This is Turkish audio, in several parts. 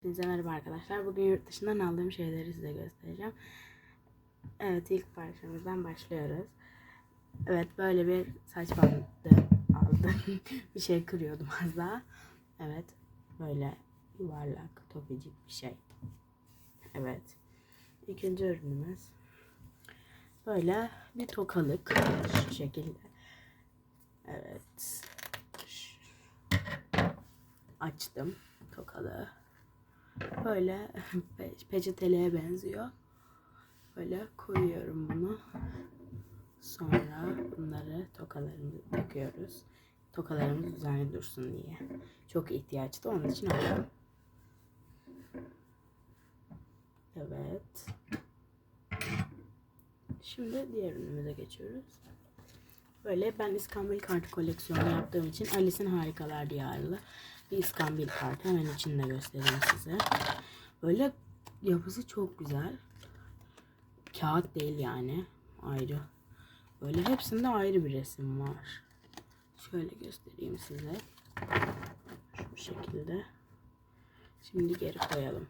Hepinize merhaba arkadaşlar. Bugün yurt dışından aldığım şeyleri size göstereceğim. Evet ilk parçamızdan başlıyoruz. Evet böyle bir saç bandı aldım. bir şey kırıyordum az daha. Evet böyle yuvarlak topicik bir şey. Evet. İkinci ürünümüz böyle bir tokalık şu şekilde. Evet. Açtım tokalığı. Böyle pe- peçeteliğe benziyor. Böyle koyuyorum bunu. Sonra bunları tokalarımızı takıyoruz. Tokalarımız düzenli dursun diye. Çok ihtiyaçtı onun için aldım. Evet. Şimdi diğer ürünümüze geçiyoruz. Böyle ben İskambil kartı koleksiyonu yaptığım için Alice'in Harikalar Diyarlı bir İskambil kartı. Hemen içinde göstereyim size. Böyle yapısı çok güzel. Kağıt değil yani. Ayrı. Böyle hepsinde ayrı bir resim var. Şöyle göstereyim size. Şu şekilde. Şimdi geri koyalım.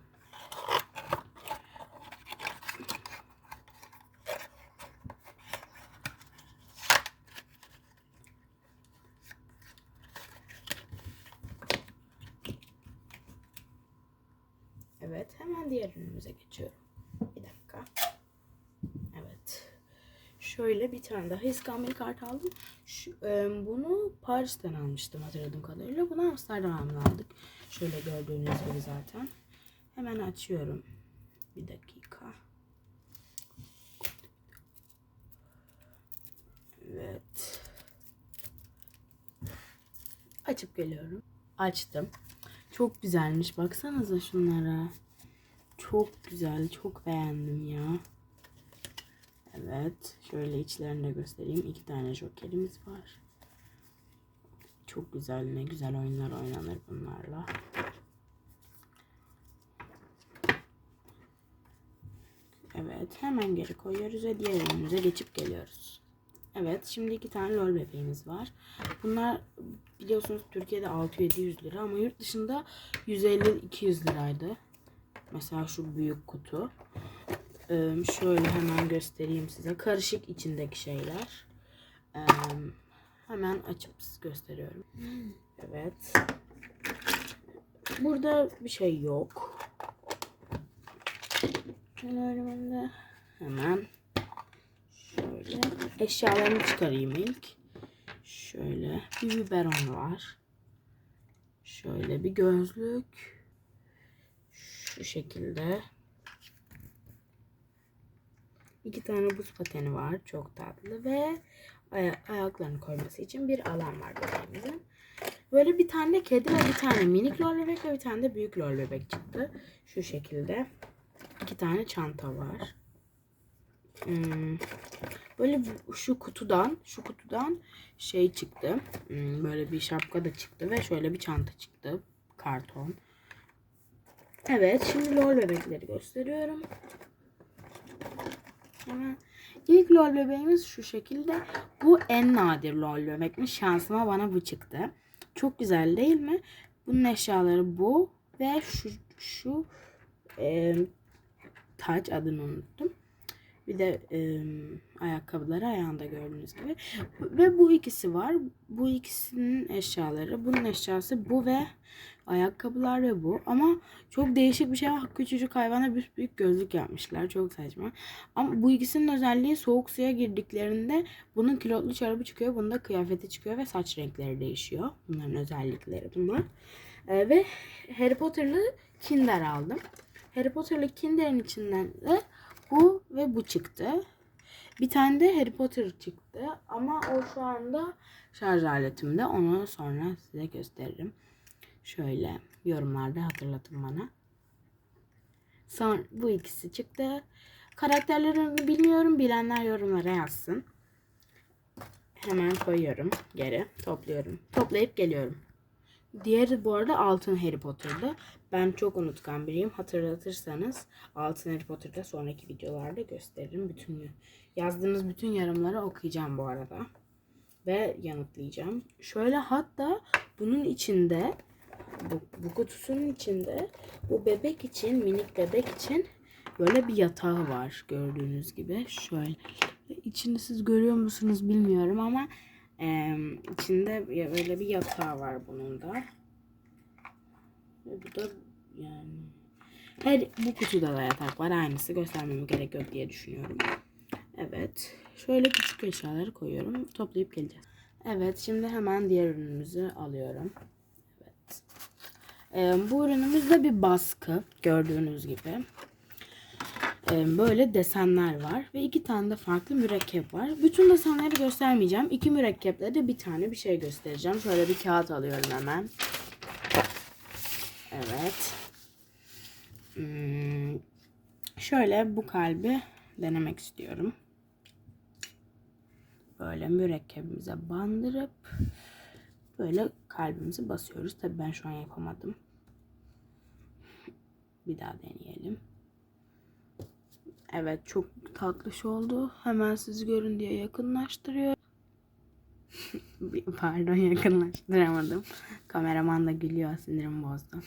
Evet, hemen diğer ürünümüze geçiyorum. Bir dakika. Evet. Bir tane daha İskambil kart aldım. Şu, e, bunu Paris'ten almıştım hatırladığım kadarıyla. Bunu Amsterdam'dan aldık. Şöyle gördüğünüz gibi zaten. Hemen açıyorum. Bir dakika. Evet. Açıp geliyorum. Açtım. Çok güzelmiş. Baksanıza şunlara. Çok güzel. Çok beğendim ya. Evet. Şöyle içlerini de göstereyim. İki tane jokerimiz var. Çok güzel. Ne güzel oyunlar oynanır bunlarla. Evet. Hemen geri koyuyoruz ve diğer ürünümüze geçip geliyoruz. Evet. Şimdi iki tane lol bebeğimiz var. Bunlar biliyorsunuz Türkiye'de 600-700 lira ama yurt dışında 150-200 liraydı. Mesela şu büyük kutu. Şöyle hemen göstereyim size. Karışık içindeki şeyler. Hemen açıp gösteriyorum. Evet. Burada bir şey yok. Şöyle ben de hemen şöyle eşyalarını çıkarayım ilk. Şöyle bir biberon var. Şöyle bir gözlük. Şu şekilde. İki tane buz pateni var. Çok tatlı ve aya- ayaklarını koyması için bir alan var bebeğimizin. Böyle bir tane kedi ve bir tane minik lol bebek ve bir tane de büyük lol bebek çıktı. Şu şekilde. İki tane çanta var. Hmm. Böyle şu kutudan, şu kutudan şey çıktı. Hmm, Böyle bir şapka da çıktı ve şöyle bir çanta çıktı. Karton. Evet, şimdi lol bebekleri gösteriyorum. Hemen. İlk lol bebeğimiz şu şekilde. Bu en nadir lol bebekmiş. Şansıma bana bu çıktı. Çok güzel değil mi? Bunun eşyaları bu ve şu şu e, taç adını unuttum. Bir de e, ayakkabıları ayağında gördüğünüz gibi. Ve bu ikisi var. Bu ikisinin eşyaları. Bunun eşyası bu ve ayakkabılar ve bu. Ama çok değişik bir şey var. Küçücük hayvana bir büyük gözlük yapmışlar. Çok saçma. Ama bu ikisinin özelliği soğuk suya girdiklerinde bunun kilotlu çorabı çıkıyor. Bunda kıyafeti çıkıyor ve saç renkleri değişiyor. Bunların özellikleri bunlar. Ee, ve Harry Potter'lı Kinder aldım. Harry Potter'lı Kinder'in içinden de bu ve bu çıktı. Bir tane de Harry Potter çıktı ama o şu anda şarj aletimde. Onu sonra size gösteririm. Şöyle yorumlarda hatırlatın bana. Son bu ikisi çıktı. Karakterlerini bilmiyorum. Bilenler yorumlara yazsın. Hemen koyuyorum geri. Topluyorum. Toplayıp geliyorum. Diğeri bu arada Altın Harry Potter'dı. Ben çok unutkan biriyim. Hatırlatırsanız Altın Harry Potter'da sonraki videolarda gösteririm. Bütün yazdığınız bütün yorumları okuyacağım bu arada. Ve yanıtlayacağım. Şöyle hatta bunun içinde bu, bu kutusunun içinde bu bebek için, minik bebek için böyle bir yatağı var gördüğünüz gibi. Şöyle içini siz görüyor musunuz bilmiyorum ama e, içinde böyle bir yatağı var bunun da. Bu da yani her bu kutuda da yatak var. Aynısı göstermeme gerek yok diye düşünüyorum. Evet. Şöyle küçük eşyaları koyuyorum. Toplayıp geleceğiz. Evet. Şimdi hemen diğer ürünümüzü alıyorum. Ee, bu ürünümüz de bir baskı. Gördüğünüz gibi. Ee, böyle desenler var. Ve iki tane de farklı mürekkep var. Bütün desenleri göstermeyeceğim. İki mürekkeple de bir tane bir şey göstereceğim. Şöyle bir kağıt alıyorum hemen. Evet. Hmm, şöyle bu kalbi denemek istiyorum. Böyle mürekkebimize bandırıp böyle kalbimizi basıyoruz. Tabii ben şu an yapamadım. Bir daha deneyelim. Evet çok tatlış oldu. Hemen siz görün diye yakınlaştırıyor. Pardon yakınlaştıramadım. Kameraman da gülüyor sinirim bozdu.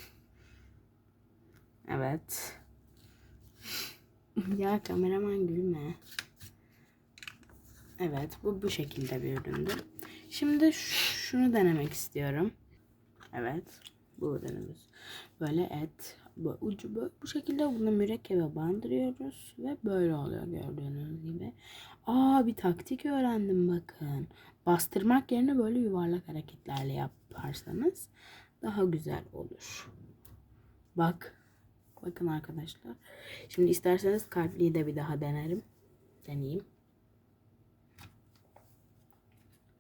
Evet. ya kameraman gülme. Evet bu bu şekilde bir üründü. Şimdi şunu denemek istiyorum. Evet bu ürünümüz. Böyle et bu ucu böyle, bu şekilde bunu mürekkebe bandırıyoruz ve böyle oluyor gördüğünüz gibi. Aa bir taktik öğrendim bakın. Bastırmak yerine böyle yuvarlak hareketlerle yaparsanız daha güzel olur. Bak Bakın arkadaşlar. Şimdi isterseniz kalpliyi de bir daha denerim. Deneyeyim.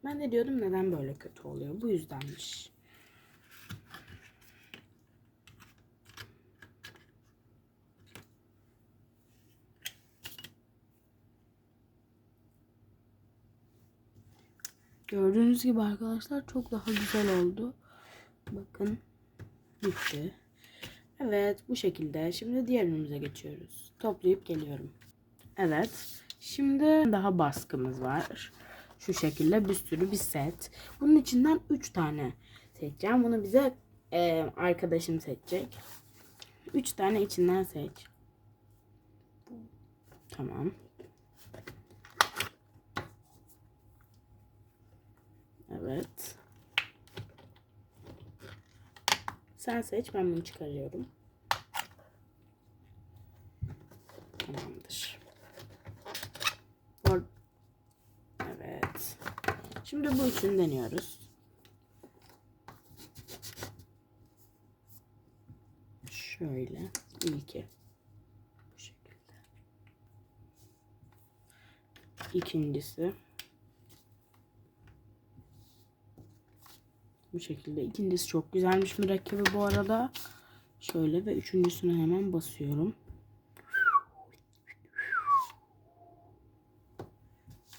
Ben de diyordum neden böyle kötü oluyor. Bu yüzdenmiş. Gördüğünüz gibi arkadaşlar çok daha güzel oldu. Bakın bitti. Evet bu şekilde. Şimdi diğer ürünümüze geçiyoruz. Toplayıp geliyorum. Evet. Şimdi daha baskımız var. Şu şekilde bir sürü bir set. Bunun içinden 3 tane seçeceğim. Bunu bize e, arkadaşım seçecek. 3 tane içinden seç. Tamam. Evet. Sen seç ben bunu çıkarıyorum. Tamamdır. Evet. Şimdi bu üçünü deniyoruz. Şöyle. ilki. Bu şekilde. İkincisi. Bu şekilde. İkincisi çok güzelmiş mürekkebi bu arada. Şöyle ve üçüncüsünü hemen basıyorum.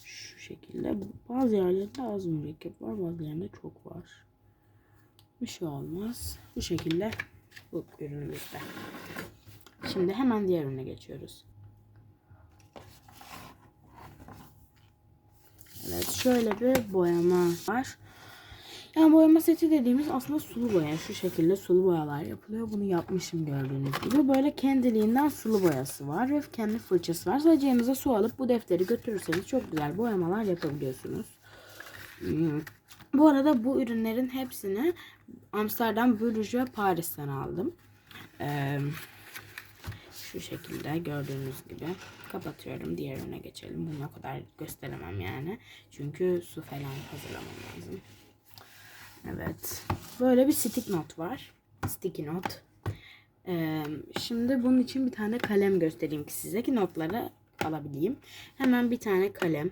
Şu şekilde. Bazı yerlerinde az mürekkep var. Bazı yerlerinde çok var. Bir şey olmaz. Bu şekilde bu ürünümüzde. Şimdi hemen diğer ürüne geçiyoruz. Evet şöyle bir boyama var. Yani boyama seti dediğimiz aslında sulu boya. Şu şekilde sulu boyalar yapılıyor. Bunu yapmışım gördüğünüz gibi. Böyle kendiliğinden sulu boyası var ve kendi fırçası var. Sadece yanınıza su alıp bu defteri götürürseniz çok güzel boyamalar yapabiliyorsunuz. Hmm. Bu arada bu ürünlerin hepsini Amsterdam, Bruges ve Paris'ten aldım. Şu şekilde gördüğünüz gibi kapatıyorum. Diğer ürüne geçelim. Bunu o kadar gösteremem yani. Çünkü su falan hazırlamam lazım. Evet. Böyle bir stick not var. Sticky not. Ee, şimdi bunun için bir tane kalem göstereyim ki size ki notları alabileyim. Hemen bir tane kalem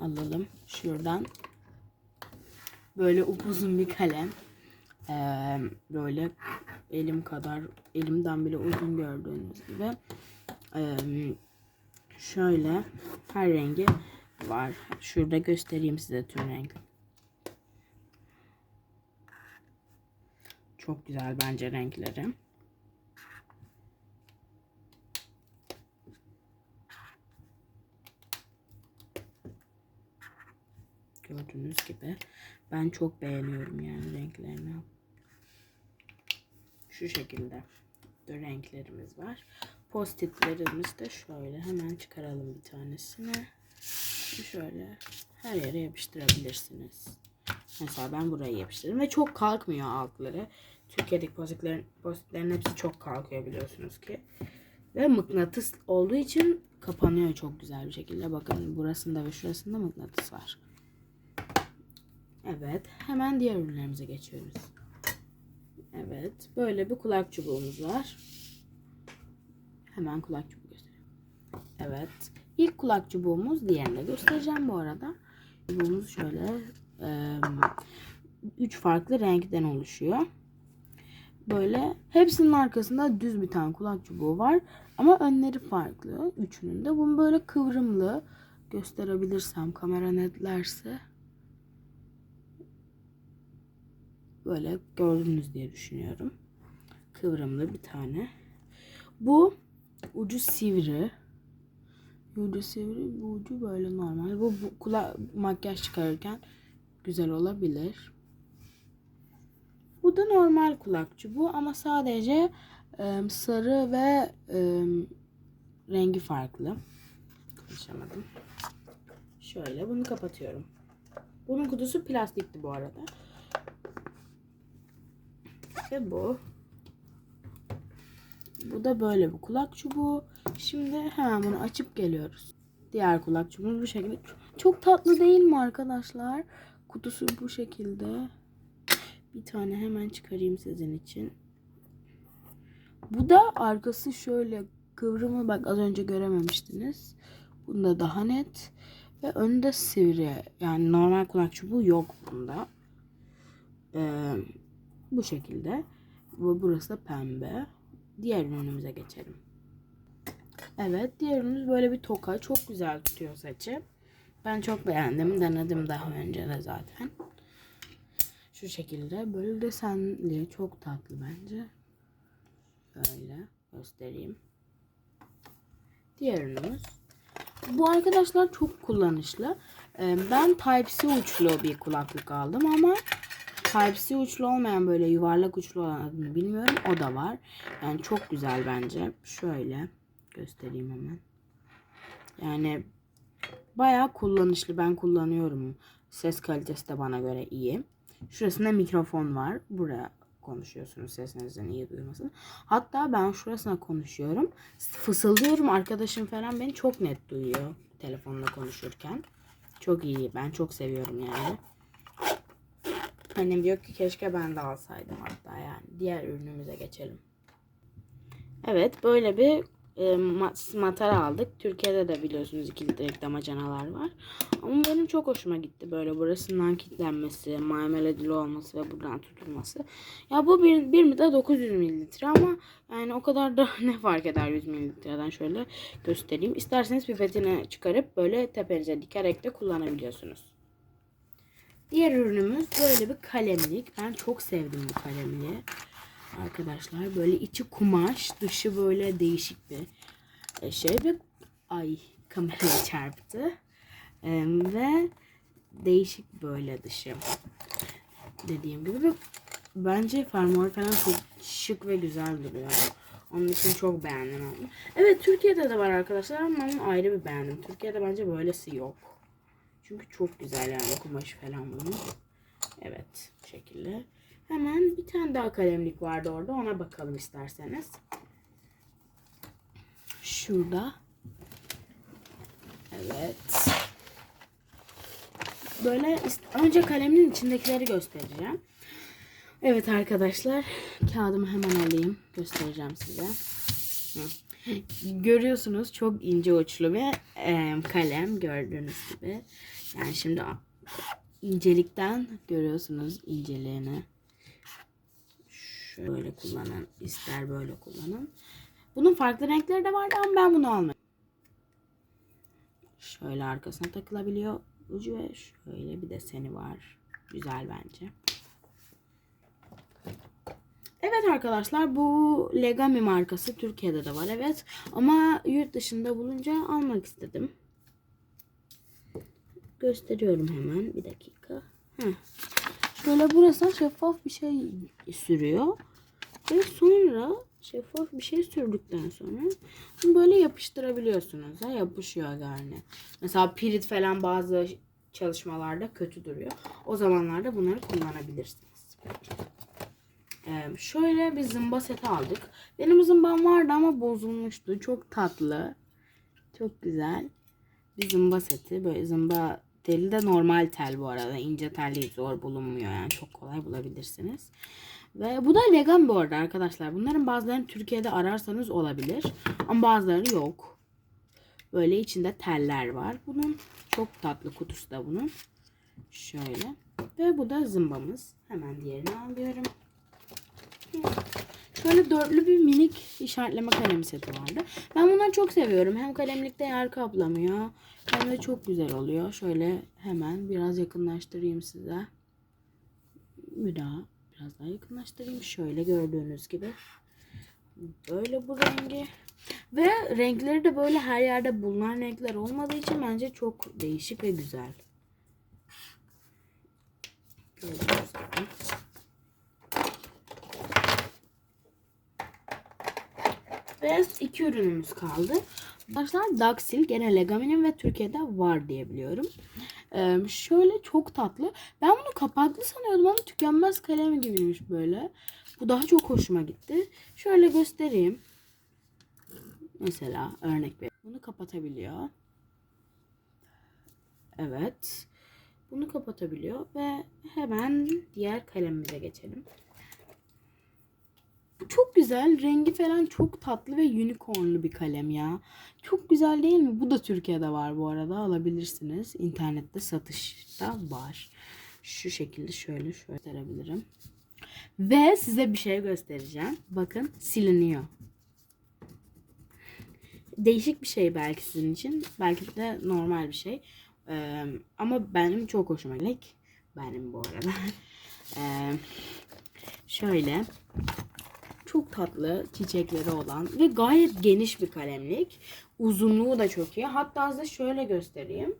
alalım. Şuradan. Böyle upuzun bir kalem. Ee, böyle elim kadar elimden bile uzun gördüğünüz gibi. Ee, şöyle her rengi var. Şurada göstereyim size tüm renkleri. Çok güzel bence renkleri. Gördüğünüz gibi ben çok beğeniyorum yani renklerini. Şu şekilde de renklerimiz var. Postitlerimiz de şöyle. Hemen çıkaralım bir tanesini. Şöyle her yere yapıştırabilirsiniz. Mesela ben buraya yapıştırdım ve çok kalkmıyor altları. Türkiye'deki postitlerin, postitlerin hepsi çok kalkıyor biliyorsunuz ki. Ve mıknatıs olduğu için kapanıyor çok güzel bir şekilde. Bakın burasında ve şurasında mıknatıs var. Evet. Hemen diğer ürünlerimize geçiyoruz. Evet. Böyle bir kulak çubuğumuz var. Hemen kulak çubuğu göstereyim. Evet. İlk kulak çubuğumuz diğerini de göstereceğim bu arada. Çubuğumuz şöyle e, üç farklı renkten oluşuyor. Böyle hepsinin arkasında düz bir tane kulak çubuğu var. Ama önleri farklı. Üçünün de. Bunu böyle kıvrımlı gösterebilirsem kamera netlerse. Böyle gördünüz diye düşünüyorum. Kıvrımlı bir tane. Bu ucu sivri. Ucu sivri, bu ucu böyle normal. Bu, bu kula makyaj çıkarırken güzel olabilir. Bu da normal kulak çubuğu ama sadece sarı ve rengi farklı. Konuşamadım. Şöyle bunu kapatıyorum. Bunun kutusu plastikti bu arada. Ve bu. Bu da böyle bir kulak çubuğu. Şimdi hemen bunu açıp geliyoruz. Diğer kulak çubuğumuz bu şekilde. Çok tatlı değil mi arkadaşlar? Kutusu bu şekilde. Bir tane hemen çıkarayım sizin için. Bu da arkası şöyle kıvrımı bak az önce görememiştiniz. Bunda daha net. Ve önde sivri. Yani normal kulak çubuğu yok bunda. Ee, bu şekilde. Ve burası da pembe. Diğer ürünümüze geçelim. Evet diğer ürünümüz böyle bir toka. Çok güzel tutuyor saçı. Ben çok beğendim. Denedim daha önce de zaten. Şu şekilde böyle desenli çok tatlı bence. Böyle göstereyim. Diğer ürünümüz. Bu arkadaşlar çok kullanışlı. Ee, Ben Type-C uçlu bir kulaklık aldım ama Type-C uçlu olmayan böyle yuvarlak uçlu olan adını bilmiyorum. O da var. Yani çok güzel bence. Şöyle göstereyim hemen. Yani bayağı kullanışlı. Ben kullanıyorum. Ses kalitesi de bana göre iyi. Şurasında mikrofon var. Buraya konuşuyorsunuz sesinizin iyi duymasını. Hatta ben şurasına konuşuyorum. Fısıldıyorum. Arkadaşım falan beni çok net duyuyor telefonla konuşurken. Çok iyi. Ben çok seviyorum yani. Annem diyor ki keşke ben de alsaydım hatta yani. Diğer ürünümüze geçelim. Evet böyle bir e, mat- matara aldık. Türkiye'de de biliyorsunuz 2 litrelik damacanalar var. Ama benim çok hoşuma gitti. Böyle burasından kilitlenmesi, marmeladili olması ve buradan tutulması. Ya bu bir, bir mi de 900 mililitre ama yani o kadar da ne fark eder 100 mililitreden şöyle göstereyim. İsterseniz pipetini çıkarıp böyle tepenize dikerek de kullanabiliyorsunuz. Diğer ürünümüz böyle bir kalemlik. Ben çok sevdim bu kalemliği. Arkadaşlar böyle içi kumaş, dışı böyle değişik bir e, şey ve ay kameraya çarptı. E, ve değişik böyle dışı. Dediğim gibi ve bence fermuar falan çok şık ve güzel duruyor. Onun için çok beğendim onu. Evet Türkiye'de de var arkadaşlar ama onu ayrı bir beğendim. Türkiye'de bence böylesi yok. Çünkü çok güzel yani kumaşı falan bunun. Evet şekilde. Hemen bir tane daha kalemlik vardı orada. Ona bakalım isterseniz. Şurada. Evet. Böyle önce kalemin içindekileri göstereceğim. Evet arkadaşlar. Kağıdımı hemen alayım. Göstereceğim size. Hı. Görüyorsunuz çok ince uçlu bir e, kalem gördüğünüz gibi. Yani şimdi incelikten görüyorsunuz inceliğini. Şöyle kullanın. ister böyle kullanın. Bunun farklı renkleri de vardı ama ben bunu almadım. Şöyle arkasına takılabiliyor ucu ve şöyle bir deseni var. Güzel bence. Evet arkadaşlar bu Legami markası Türkiye'de de var evet. Ama yurt dışında bulunca almak istedim. Gösteriyorum hemen bir dakika. Heh. Şöyle burası şeffaf bir şey sürüyor. Ve sonra şeffaf bir şey sürdükten sonra böyle yapıştırabiliyorsunuz. Ha, yapışıyor yani. Mesela pirit falan bazı çalışmalarda kötü duruyor. O zamanlarda bunları kullanabilirsiniz. Ee, şöyle bir zımba seti aldık. Benim zımbam vardı ama bozulmuştu. Çok tatlı. Çok güzel. Bir zımba seti. Böyle zımba teli de normal tel bu arada. İnce tel değil. Zor bulunmuyor yani. Çok kolay bulabilirsiniz. Ve bu da legan bu arada arkadaşlar. Bunların bazılarını Türkiye'de ararsanız olabilir. Ama bazıları yok. Böyle içinde teller var. Bunun çok tatlı kutusu da bunun. Şöyle. Ve bu da zımbamız. Hemen diğerini alıyorum. Şöyle dörtlü bir minik işaretleme kalem seti vardı. Ben bunları çok seviyorum. Hem kalemlikte yer kaplamıyor. Hem de çok güzel oluyor. Şöyle hemen biraz yakınlaştırayım size. Bir biraz daha yakınlaştırayım. Şöyle gördüğünüz gibi. Böyle bu rengi. Ve renkleri de böyle her yerde bulunan renkler olmadığı için bence çok değişik ve güzel. Gördüğünüz gibi. Ve iki ürünümüz kaldı. Arkadaşlar Daxil gene Legamin'in ve Türkiye'de var diye biliyorum. Ee, şöyle çok tatlı. Ben bunu kapaklı sanıyordum ama tükenmez kalem gibiymiş böyle. Bu daha çok hoşuma gitti. Şöyle göstereyim. Mesela örnek ver. Bunu kapatabiliyor. Evet. Bunu kapatabiliyor ve hemen diğer kalemimize geçelim. Çok güzel. Rengi falan çok tatlı ve unicornlu bir kalem ya. Çok güzel değil mi? Bu da Türkiye'de var bu arada. Alabilirsiniz. İnternette satışta var. Şu şekilde şöyle şöyle gösterebilirim. Ve size bir şey göstereceğim. Bakın siliniyor. Değişik bir şey belki sizin için. Belki de normal bir şey. Ee, ama benim çok hoşuma gitti. Benim bu arada. Ee, şöyle çok tatlı çiçekleri olan ve gayet geniş bir kalemlik. Uzunluğu da çok iyi. Hatta size şöyle göstereyim.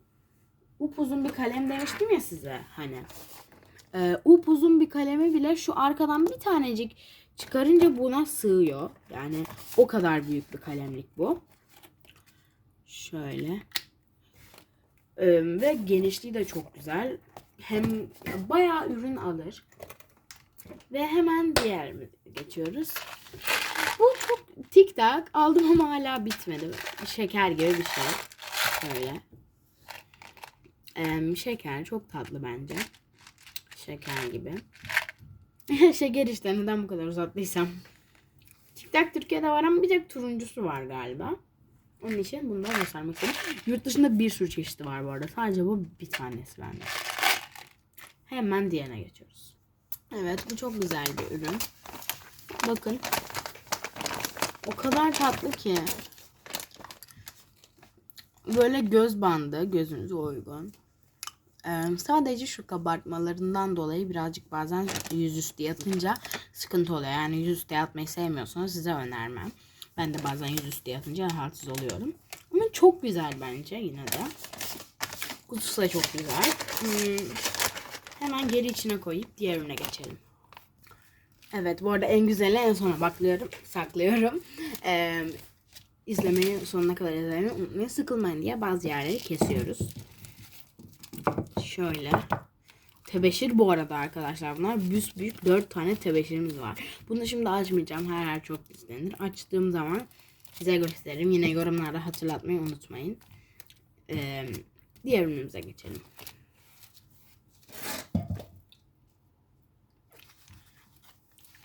Upuzun bir kalem demiştim ya size hani. Ee, upuzun bir kalemi bile şu arkadan bir tanecik çıkarınca buna sığıyor. Yani o kadar büyük bir kalemlik bu. Şöyle. Ee, ve genişliği de çok güzel. Hem bayağı ürün alır. Ve hemen diğer geçiyoruz. Bu çok tik tak aldım ama hala bitmedi. Şeker gibi bir şey. Böyle. Ee, şeker çok tatlı bence. Şeker gibi. şeker işte neden bu kadar uzattıysam. Tik tak Türkiye'de var ama bir tek turuncusu var galiba. Onun için bunu da göstermek istedim. Yurt dışında bir sürü çeşidi var bu arada. Sadece bu bir tanesi bende. Hemen diğerine geçiyoruz. Evet bu çok güzel bir ürün. Bakın. O kadar tatlı ki. Böyle göz bandı gözünüze uygun. Ee, sadece şu kabartmalarından dolayı birazcık bazen yüzüstü yatınca sıkıntı oluyor. Yani yüzüstü yatmayı sevmiyorsanız size önermem. Ben de bazen yüzüstü yatınca rahatsız oluyorum. Ama çok güzel bence yine de. Kutusu da çok güzel. Hmm, hemen geri içine koyup diğer ürüne geçelim. Evet bu arada en güzeli en sona baklıyorum, saklıyorum. Ee, izlemeyi sonuna kadar izlemeyi unutmayın. Sıkılmayın diye bazı yerleri kesiyoruz. Şöyle. Tebeşir bu arada arkadaşlar. Bunlar büs büyük 4 tane tebeşirimiz var. Bunu şimdi açmayacağım. Her yer çok izlenir. Açtığım zaman size gösteririm. Yine yorumlarda hatırlatmayı unutmayın. Ee, diğer ürünümüze geçelim.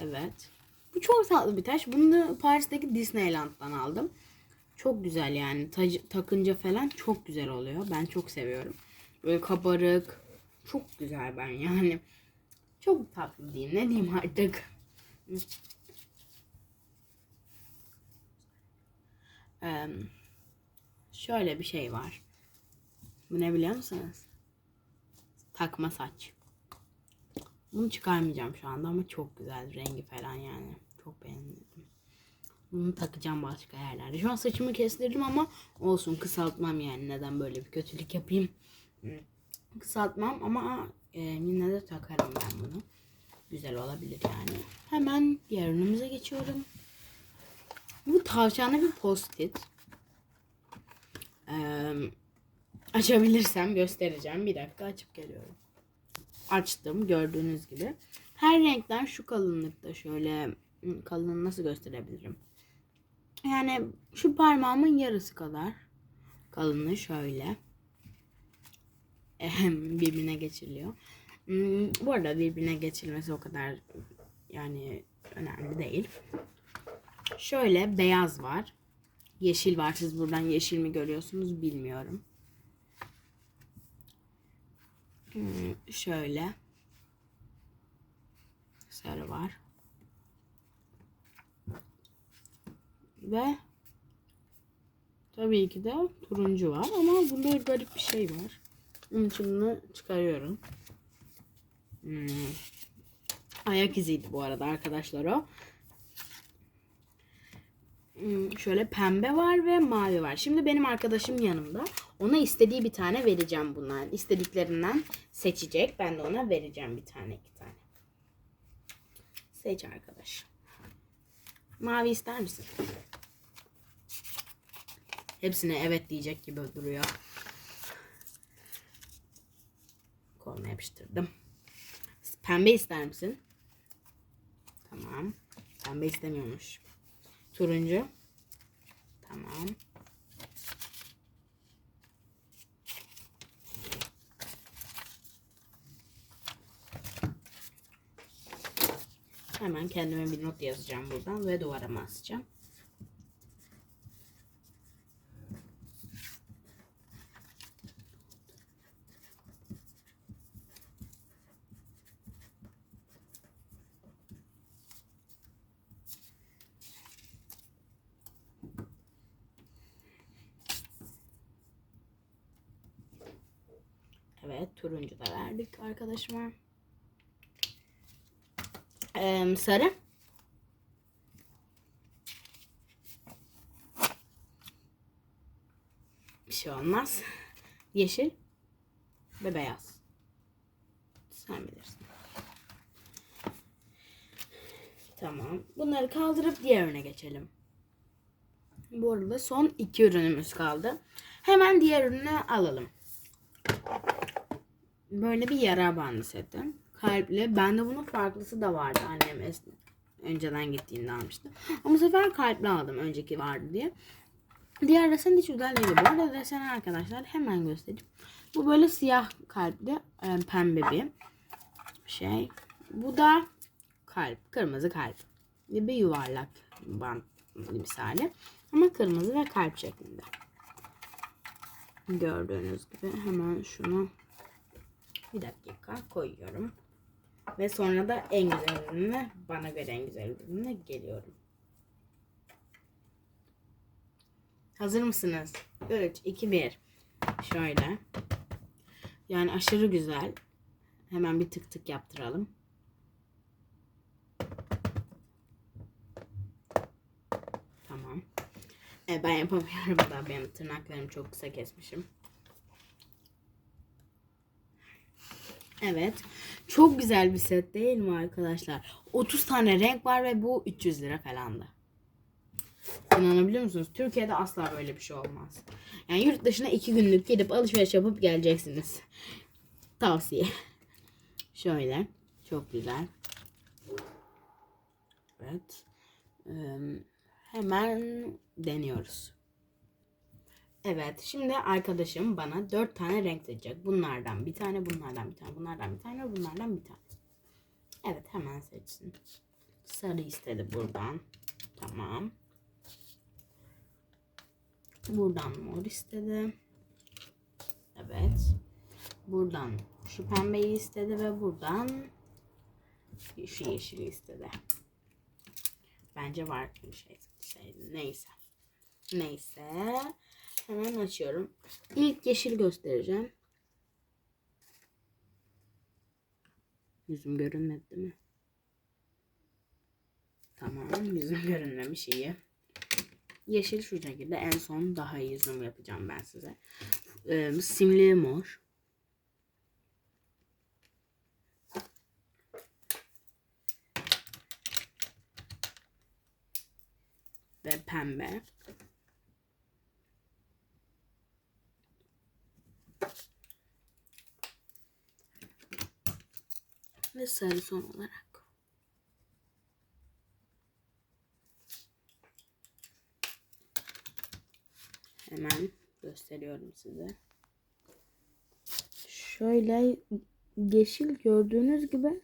Evet. Bu çok tatlı bir taş. Bunu Paris'teki Disneyland'dan aldım. Çok güzel yani. Tacı, takınca falan çok güzel oluyor. Ben çok seviyorum. Böyle kabarık. Çok güzel ben yani. Çok tatlı diyeyim. Ne diyeyim artık. Şöyle bir şey var. Bu ne biliyor musunuz? Takma saç. Bunu çıkarmayacağım şu anda ama çok güzel rengi falan yani. Çok beğendim. Bunu takacağım başka yerlerde. Şu an saçımı kestirdim ama olsun kısaltmam yani. Neden böyle bir kötülük yapayım? Kısaltmam ama e, yine de takarım ben bunu. güzel olabilir yani. Hemen diğer ürünümüze geçiyorum. Bu tavşanlı bir post-it. Ee, açabilirsem göstereceğim. Bir dakika açıp geliyorum. Açtım gördüğünüz gibi. Her renkten şu kalınlıkta şöyle hmm, kalınlığını nasıl gösterebilirim? Yani şu parmağımın yarısı kadar kalınlığı şöyle. Birbirine geçiriliyor. Hmm, Bu arada birbirine geçirilmesi o kadar yani önemli değil. Şöyle beyaz var. Yeşil var. Siz buradan yeşil mi görüyorsunuz bilmiyorum. Şöyle. Sarı var. Ve tabii ki de turuncu var ama bunda garip bir şey var. Onun için bunu çıkarıyorum. Hmm. Ayak iziydi bu arada arkadaşlar o. Hmm, şöyle pembe var ve mavi var. Şimdi benim arkadaşım yanımda. Ona istediği bir tane vereceğim bunlar. İstediklerinden seçecek. Ben de ona vereceğim bir tane iki tane. Seç arkadaş. Mavi ister misin? Hepsine evet diyecek gibi duruyor. Koluna yapıştırdım. Pembe ister misin? Tamam. Pembe istemiyormuş. Turuncu. Tamam. Hemen kendime bir not yazacağım buradan ve duvarıma asacağım. Evet turuncu da verdik arkadaşıma. Ee, sarı. Bir şey olmaz. Yeşil ve beyaz. Sen bilirsin. Tamam. Bunları kaldırıp diğerine geçelim. Bu arada son iki ürünümüz kaldı. Hemen diğer ürünü alalım. Böyle bir yara bandı seti. Kalpli. Bende bunun farklısı da vardı. Annem önceden gittiğinde almıştı. Ama bu sefer kalpli aldım. Önceki vardı diye. Diğer desen hiç güzel değil. Bu arada deseni arkadaşlar hemen göstereyim. Bu böyle siyah kalpli e, pembe bir şey. Bu da kalp. Kırmızı kalp. Bir yuvarlak bant misali. Ama kırmızı ve kalp şeklinde. Gördüğünüz gibi hemen şunu bir dakika koyuyorum. Ve sonra da en güzel bana göre en güzel ürününe geliyorum. Hazır mısınız? 3, 2, 1. Şöyle. Yani aşırı güzel. Hemen bir tık tık yaptıralım. Tamam. E, ben yapamıyorum da benim tırnaklarımı çok kısa kesmişim. Evet. Çok güzel bir set değil mi arkadaşlar? 30 tane renk var ve bu 300 lira falandı. İnanabiliyor musunuz? Türkiye'de asla böyle bir şey olmaz. Yani yurt dışına 2 günlük gidip alışveriş yapıp geleceksiniz. Tavsiye. Şöyle. Çok güzel. Evet. Ee, hemen deniyoruz. Evet, şimdi arkadaşım bana dört tane renk seçecek. Bunlardan bir tane, bunlardan bir tane, bunlardan bir tane, bunlardan bir tane. Evet, hemen seçsin. Sarı istedi buradan. Tamam. Buradan mor istedi. Evet. Buradan şu pembeyi istedi ve buradan şu yeşili istedi. Bence var bir şey. şey neyse. Neyse. Hemen açıyorum. İlk yeşil göstereceğim. Yüzüm görünmedi değil mi? Tamam yüzüm görünmemiş iyi. Yeşil şu şekilde en son daha iyi zoom yapacağım ben size. Ee, simli mor. Ve pembe. Ve sarı son olarak. Hemen gösteriyorum size. Şöyle yeşil gördüğünüz gibi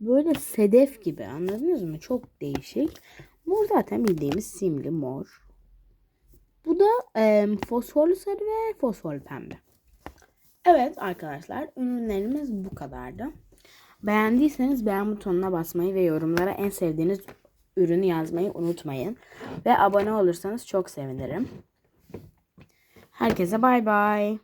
böyle sedef gibi anladınız mı? Çok değişik. Mor zaten bildiğimiz simli mor. Bu da e, fosforlu sarı ve fosforlu pembe. Evet arkadaşlar ürünlerimiz bu kadardı. Beğendiyseniz beğen butonuna basmayı ve yorumlara en sevdiğiniz ürünü yazmayı unutmayın. Ve abone olursanız çok sevinirim. Herkese bay bay.